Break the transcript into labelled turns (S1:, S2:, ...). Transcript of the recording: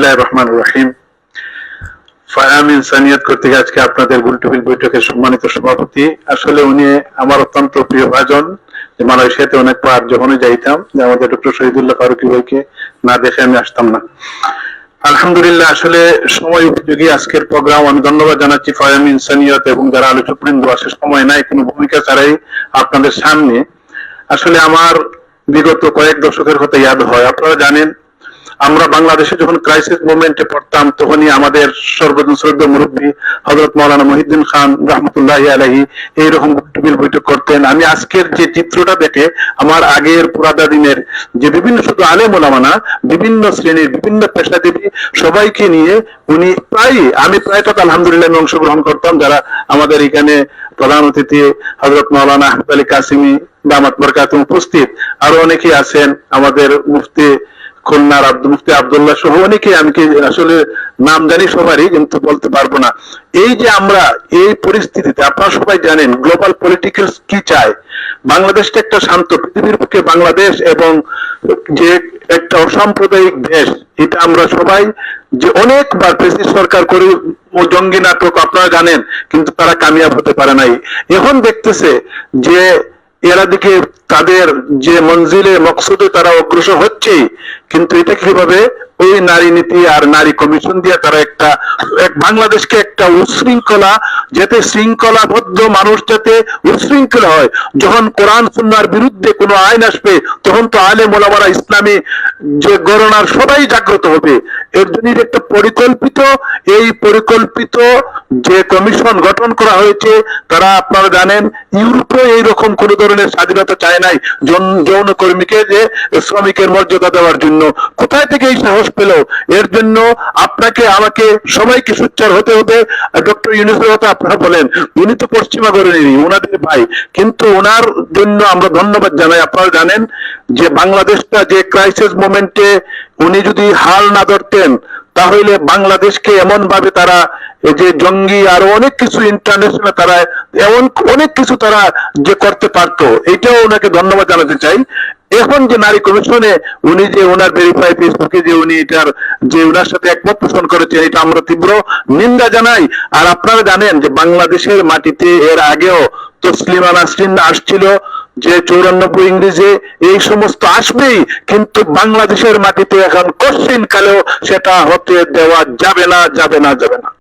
S1: রহমানির রহিম। ফায়াম ইনসানিয়াত কর্তৃক আজকে আপনাদের গুলটুবিল সম্মানিত সভাপতি। আসলে উনি আমার অত্যন্ত প্রিয় ভাজন, যে মালয়েশিয়াতে অনেকবার যখনই যাইতাম, যে আমাদের ডক্টর শহীদুল্লাহ ফারুকি ভাইকে না দেখে আমি আসতাম না। আলহামদুলিল্লাহ, আসলে সময় উপযোগী আজকের প্রোগ্রাম আমি ধন্যবাদ জানাচ্ছি ফায়াম ইনসানিয়ত এবং যারা আলোচক বৃন্দ আছে, সময় নাই, কোনো ভূমিকা ছাড়াই আপনাদের সামনে। আসলে আমার বিগত কয়েক দশকের কথা ইয়াদ হয়, আপনারা জানেন আমরা বাংলাদেশে যখন ক্রাইসিস মুভমেন্টে পড়তাম, তখনই আমাদের সর্বজন শ্রদ্ধা মুরব্বী হজরত মৌলানা মহিউদ্দিন খান রহমতুল্লাহ আলহী এইরকম টেবিল বৈঠক করতেন। আমি আজকের যে চিত্রটা দেখে, আমার আগের পুরাদা দিনের যে বিভিন্ন শুধু আলেম ওলামানা, বিভিন্ন শ্রেণির, বিভিন্ন পেশাজীবী সবাইকে নিয়ে উনি প্রায়, আমি প্রায় তত আলহামদুলিল্লাহ আমি অংশগ্রহণ করতাম। যারা আমাদের এখানে প্রধান অতিথি হজরত মৌলানা আহমদ আলী কাসিমি, দামাত বরকাত উপস্থিত। আরও অনেকেই আছেন, আমাদের মুফতি খুলনার আব্দুল মুফতি আবদুল্লাহ সহ অনেকে, আমি আসলে নাম জানি সবারই, কিন্তু বলতে পারব না। এই যে আমরা এই পরিস্থিতিতে, আপনারা সবাই জানেন গ্লোবাল পলিটিক্যাল কি চায়? বাংলাদেশটা একটা শান্ত পৃথিবীর পক্ষে বাংলাদেশ এবং যে একটা অসাম্প্রদায়িক দেশ, এটা আমরা সবাই যে অনেকবার প্রেসিড সরকার করে জঙ্গি নাটক, আপনারা জানেন, কিন্তু তারা কামিয়াব হতে পারে নাই। এখন দেখতেছে যে এরা দিকে তাদের যে মঞ্জিলে মকসুদে তারা অগ্রসর হচ্ছে, কিন্তু এটা কীভাবে? ওই নারী নীতি আর নারী কমিশন দিয়ে তারা একটা, এক বাংলাদেশকে একটা উশৃঙ্খলা, যাতে শৃঙ্খলাবদ্ধ মানুষ যাতে উশৃঙ্খলা হয়। যখন কোরআন সুন্নার বিরুদ্ধে কোনো আইন আসবে, তখন তো আলে মোলামারা ইসলামী যে গণনার সবাই জাগ্রত হবে। এর জন্য একটা পরিকল্পিত এই পরিকল্পিত যে কমিশন গঠন করা হয়েছে, তারা আপনারা জানেন, ইউরোপে এইরকম কোন ধরনের স্বাধীনতা চায় নাই যৌন- কর্মীকে যে শ্রমিকের মর্যাদা দেওয়ার জন্য। কোথায় থেকে এই সাহস পেল? এর জন্য আপনাকে, আমাকে সবাইকে সুচ্চার হতে হবে। ডক্টর ইউনুসের কথা আপনারা বলেন উনি তো পশ্চিমা গণেরই ওনাদের ভাই। কিন্তু ওনার জন্য আমরা ধন্যবাদ জানাই। আপনারা জানেন যে বাংলাদেশটা যে ক্রাইসিস মোমেন্টে উনি যদি হাল না ধরতেন তাহলে বাংলাদেশকে এমন ভাবে তারা, এই যে জঙ্গি আর অনেক কিছু ইন্টারন্যাশনাল তারা, এমন অনেক কিছু তারা যে করতে পারতো, এটাও ওনাকে ধন্যবাদ জানাতে চাই। এখন যে নারী কমিশনে উনি যে ওনার ভেরিফাই ফেসবুকে যে উনি এটার, যে ওনার সাথে একমত পোষণ করেছেন, এটা আমরা তীব্র নিন্দা জানাই। আর আপনারা জানেন যে বাংলাদেশের মাটিতে এর আগেও তসলিমা নাসরিন আসছিল যে চৌরানব্বই ইংরেজি এই সমস্ত আসবেই, কিন্তু বাংলাদেশের মাটিতে এখন কশ্চিন কালেও সেটা হতে দেওয়া যাবে না যাবে না যাবে না।